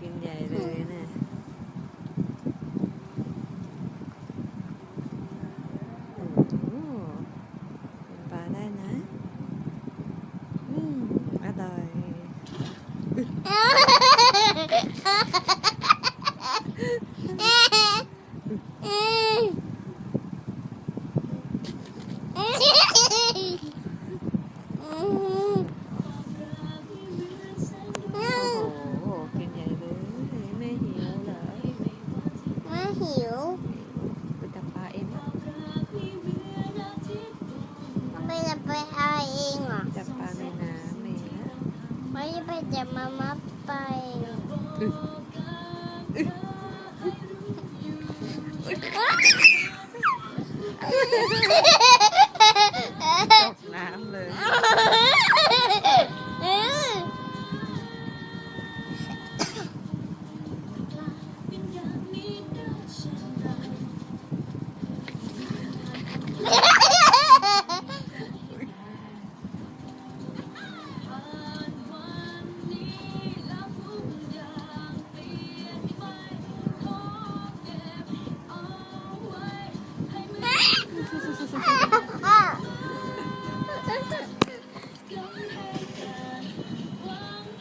กินใหญ่เลยนะโอ้โหเป็นปลาได้นะ อืมอร่อย โอ้โห กินใหญ่เลยไม่หิวเหรอ ไม่ หิวไปจับปลาเองนะไม่จะไปเอาเองเหรอจับปลาในน้ำเองนะไม่ได้ไปจับมามาไปอึ